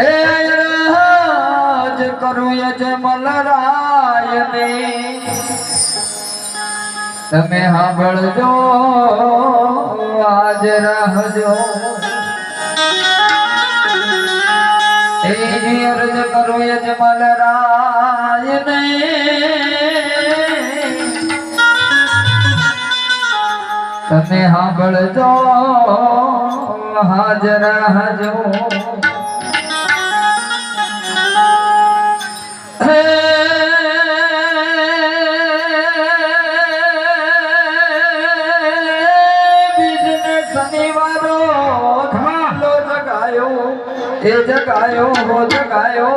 એ રાજ કરું યજમલરાયને તમે સાંભળજો, આજ રહજો. એ અરજ કરું યજમલરાયને તમે સાંભળજો હાજર હજો એ જગાયો હો જગાયો.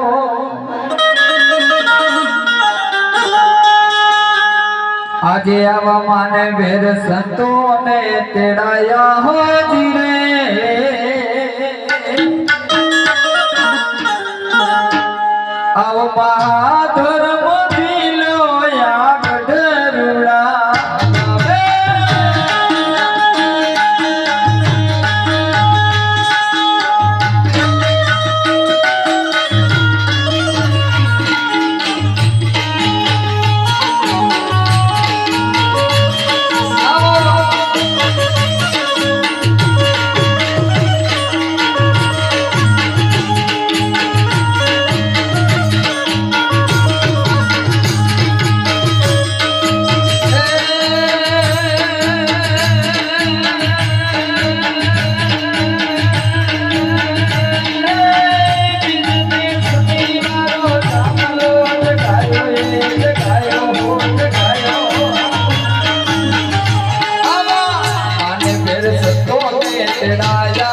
આજે આવા માને વેર સંતો ને તેડાયા હોજી राजा